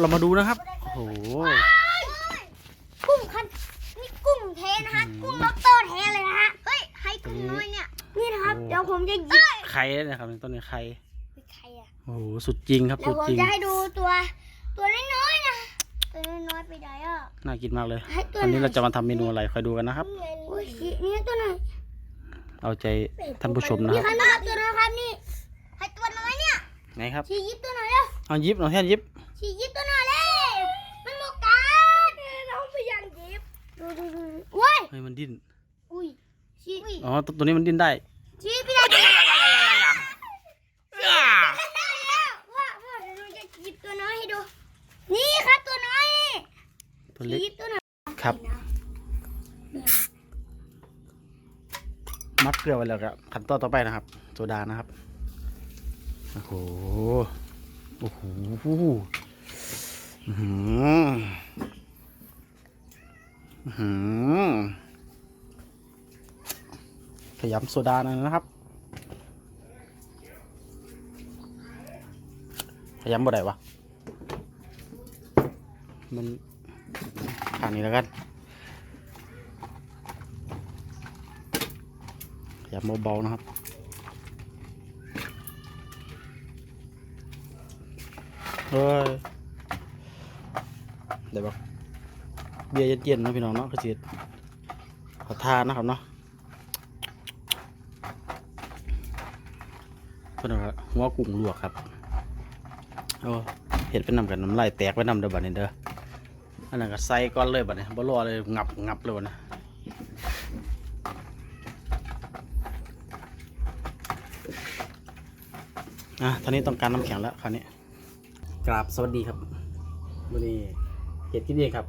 เรามาดูนะครับ โอ้โห กุ้งคันนี่กุ้งเทนะฮะอืมกุ้งล็อบสเตอร์เทเลยนะฮะ เฮ้ยใครกุ้งน้อยเนี่ย นี่นะครับ โอ้ เดี๋ยวผมจะหยิบไข่นะครับต้นนี้ไข่ใครอะโอ้โห สุดจริงครับ เดี๋สุยวดผมจริง จะให้ดูตัว ตัวน้อยๆนะ ตัวน้อยๆไปไหนอะ น่ากินมากเลยให้ตัววันนี้ไหเราจะมาทำเมนูอะไรคอยดูกันนะครับ โอ้ยนี่ตัวไหนเอาใจท่านผู้ชมนะนี่คครับรับตัวน้อยครับนี่ให้ตัวน้อยเนี่ยไงครับชี้ยิบตัวหน่อยเร็วเอายิบเอาแท่นยิบ ชี้ยิบตัวหน่อยเลย มันหมกกันน้องพยายามยิบดูดูดูโอ้ยเฮ้ยมันดิ้น อุ้ยชี้อ๋อตัวตัวนี้มันดิ้นได้ชี้พี่ได้ชี้ว่าว่าเดี๋ยวหนูจะหยิบตัวน้อยให้ดู นี่ครับตัวน้อยนี่ตัวเล็กหยิบตัวน้อยครับ มัดเกลือไว้แล้วครับขั้นตอนต่อไปนะครับโซดานะครับ โอ้โห โอ้โหอื้อ หืออื้อหือขยำโซดาหน่อยนะครับ ขยำบ่ได้วะ มันผ่านนี้แล้วกัน ขยำเบาๆนะครับเฮ้ย เดี๋ยวบอกเบียร์เย็นๆนะพี่น้องเนาะกระเจียดขอทานนะครับเนาะเพื่อนว่าหัวกุ้งลวกครับโอ้เห็ดเป็นนำกันน้ำลายแตกไปน้ำเด้อบัดนี้เด้ออันนั้นก็ใส่ก้อนเลยบัดนี้บ่รอเลยงับงับเลยบัดนี้อะตอนนี้ต้องการน้ำแข็งแล้วคราวนี้กราบสวัสดีครับวันนี้ เห็ดกินเองครับ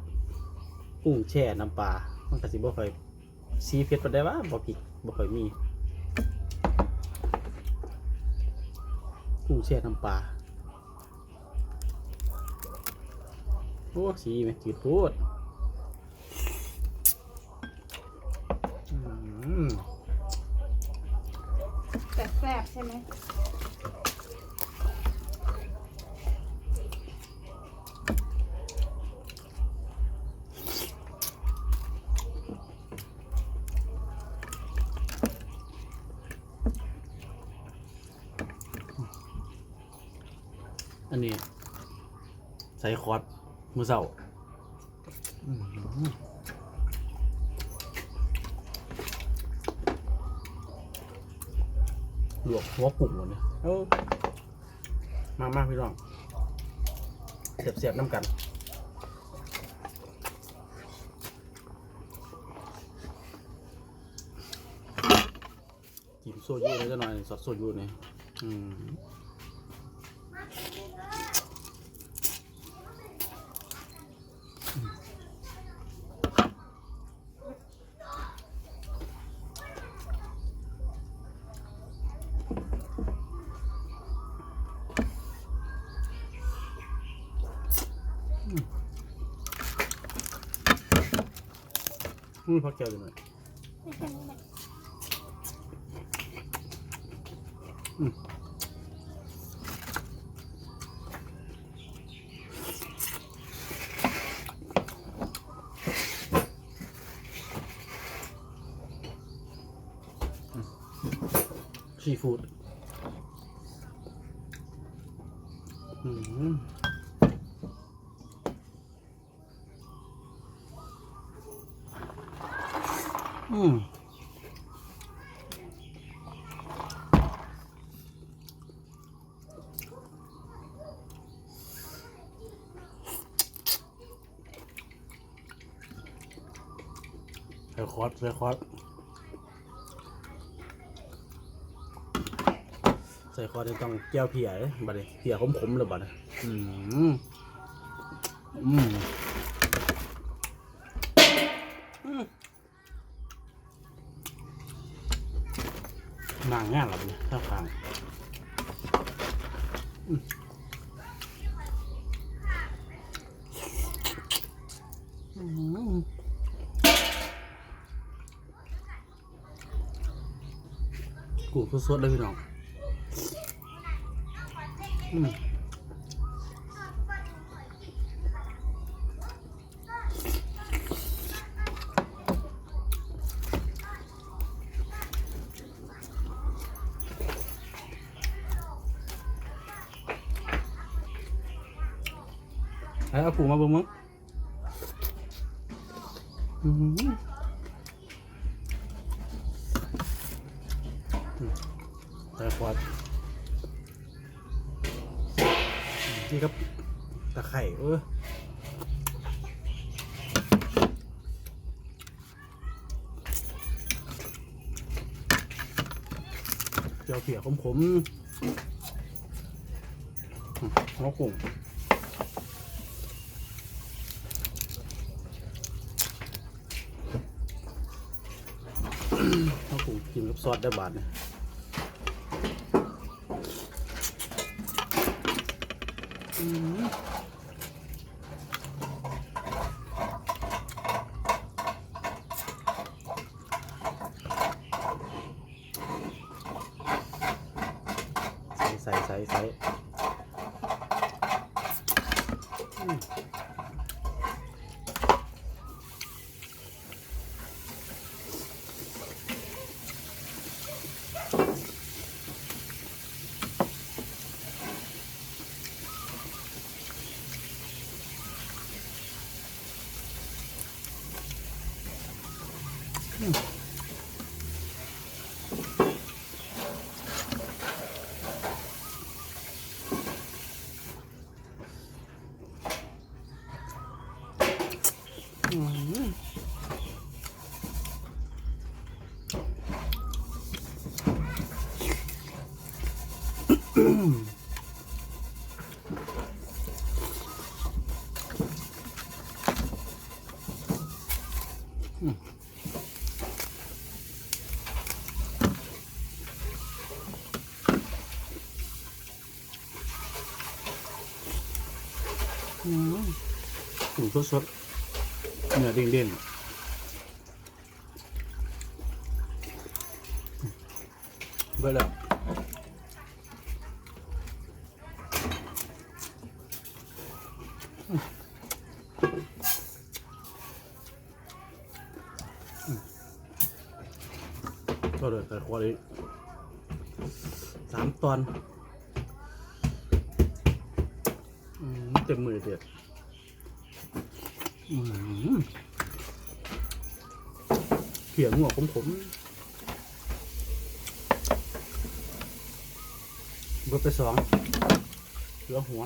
กุ้งแช่น้ำปลามันกระสิบ่ค่อยซีเผ็ดปานใดวะบ่ผิดบ่ค่อยมี กุ้งแช่น้ำปลาโอ้สีไหมจืดพูดแซ่บๆใช่ไหม อันนี้ ใส่คอร์สมือเสาหลวกหัวกุ้งหมดเนี่ยเออมามาพี่น้องเสียบเสียบๆน้ำกันจิ้มโซยูเลยจะหน่อยซอสโซยูเนี่ยอืม อืมพักเจียวอยู่หน่อยอืมซีฟู้ดอืม อืมใส่คอร์สใส่คอร์สใส่คอร์สนี่ต้องแก้วเพียเลยบัดนี้เพียขมๆเลยบัดนี้อืมอืมอืมนา งานหรอบัดนี้ท่าทางอืมอืมกูสดๆเลยพี่น้องอืม เอากุ้งมาเบิ่งมั้งอื้อหือแต่พอนี่ครับตะไคร่เออเจียวเผียขมๆอืมหัวกุ้ง เข้าวกุ้งกินกับซอสได้บาทเนี่ยใส่ใส่ใส่ อืมกุ้งสดๆเนื้ อเด้งๆเบิดแล้วก็เลยสามตอนอเต็มมือเด็ดเขียงหัวผมผมเบิดไปสองเหลือหัว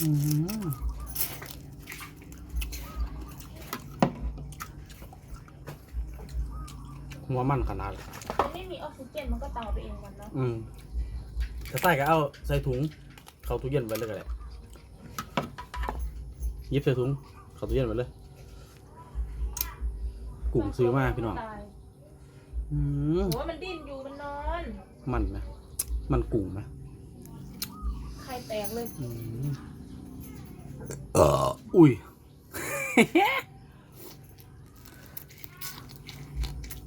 หัวมันขนาดมันไม่มีออกซิเจนมันก็ตายไปเองมันเนาะอืมจะใส่ก็เอาใส่ถุง เข้าตู้เย็นไว้เลยก็ได้หยิบใส่ถุง เข้าตู้เย็นไว้เลยกุ้งซื้อมาพี่น้องตายอืม โอ้ยมันดิ้นอยู่มันนอน มันไหมมันกุ้งไหมไข่แตกเลย อืม เอออุ้ย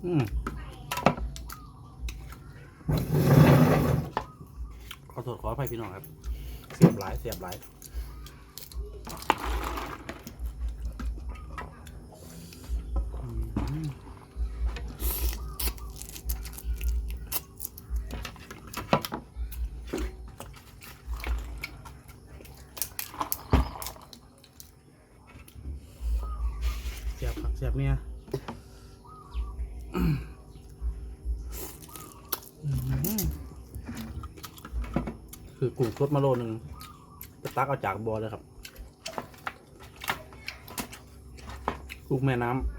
อืมขอโทษขออภัยพี่น้องครับ เสียบหลาย เสียบหลาย บครับเสียบเนี่ยคือกุ้งสดมาโลนึงจะตักเอาจากบ่อเลยครับกุ้งแม่น้ำ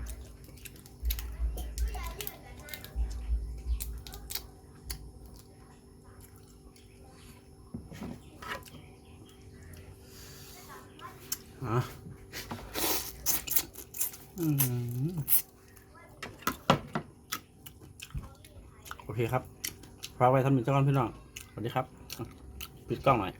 อะ โอเคครับฝากไว้ทำหนึ่งเจ้าก้อนพี่น้อง สวัสดีครับ ปิดกล้องหน่อย